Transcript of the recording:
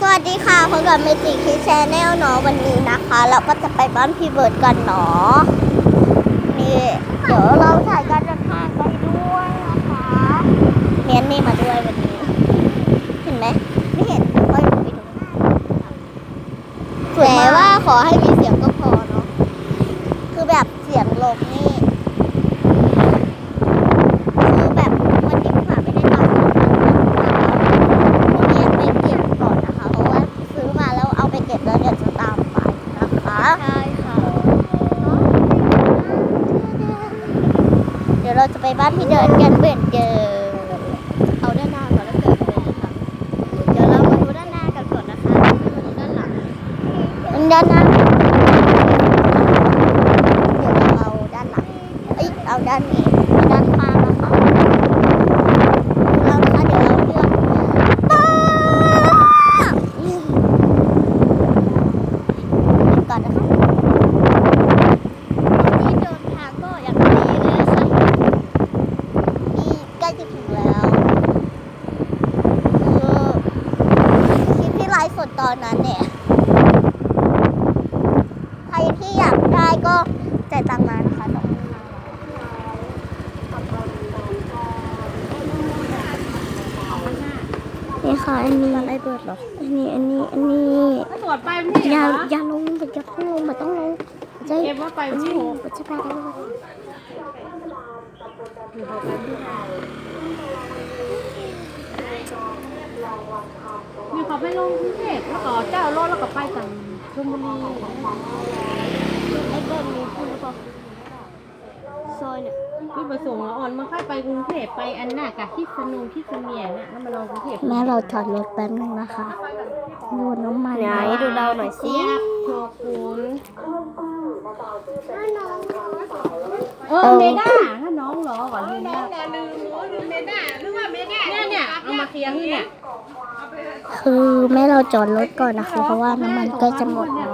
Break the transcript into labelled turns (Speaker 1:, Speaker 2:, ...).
Speaker 1: สวัสดีค่ะพบกับเมจิคิชแนลเนาะวันนี้นะคะ เราก็จะไปบ้านพี่เบิร์ดกันเนาะนี่เดี๋ยวเราถ่ายการเดินทางกันด้วยนะคะเนียนนี่มาด้วยวันนี้ เห็นไหมไม่เห็นก็อยู่ไปดูแต่ว่าขอให้มีเสียงก็พอเนาะคือแบบเสียงลมนี่ คือแบบวันนี้หาไม่ได้ตังค์พวกนี้ไปเก็บก่อนนะคะ เพราะว่าซื้อมาแล้วเอาไปเก็บแล้วเดี๋ยวจะตามไปนะคะ ใช่ค่ะ เราจะไปบ้านพี่เดินกันเหมือนเดิมเอาด้านหน้าก่อนแล้วเกิดอะไรค่ะเดี๋ยวเรามาดูด้านหน้ากันก่อนนะคะด้านหลังด้านหน้าเดี๋ยวเราเอาด้านหลังเอ้ยเอาด้านนี้ข้างนะคะเรานะคะเดี๋ยวเราเลือกป้าก่อนนะคะนี่เดินทางก็อย่างดีเลยนะคะนี่ใกล้จะถึงแล้วคือคลิปที่ไลฟ์ สดตอนนั้นเนี่ย ใครที่อยากได้ก็จ่ายตังค์มานะคะตรงนี้นี่ค่ะอันนี้อะไรเบิดหรอ อันนี้ อันนี้ อันนี้
Speaker 2: ตรวจไปวันที่
Speaker 1: อย่า
Speaker 2: เหรอ
Speaker 1: อย่าลงอย่าต้องลงมันต้องลงจะ
Speaker 2: เก็บว่าไปวันที่หก
Speaker 1: จะไปกันเลย
Speaker 2: มี เขาไปลงกรุงเทพแล้วก็เจ้ารถแล้วก็ไปต่างชลบุรี
Speaker 1: ไอ้เบิดมีคุณหรือเปล่าซอยเนี่ย
Speaker 2: พี่ประสงค์ละอ่อนมันค่อยไปกรุงเทพไปอันน่ะกับที่สนุนที่เสมียน่ะแล้วมาลงกรุงเทพ
Speaker 1: แม่เราจอดรถแป๊บนึงนะคะดูน้ำมัน
Speaker 2: ไหนดูเราหน่อยสิโชกุนเออเมด้าถ้าน้องเหรอก่อนเมด้าเนี่ยเนี่ยเอามาเคลีย ร์ที่เนี่ย
Speaker 1: คือแม่เราจอดรถก่อนนะคะ เพราะว่าน้ำมันใกล้จะหมดแล้ว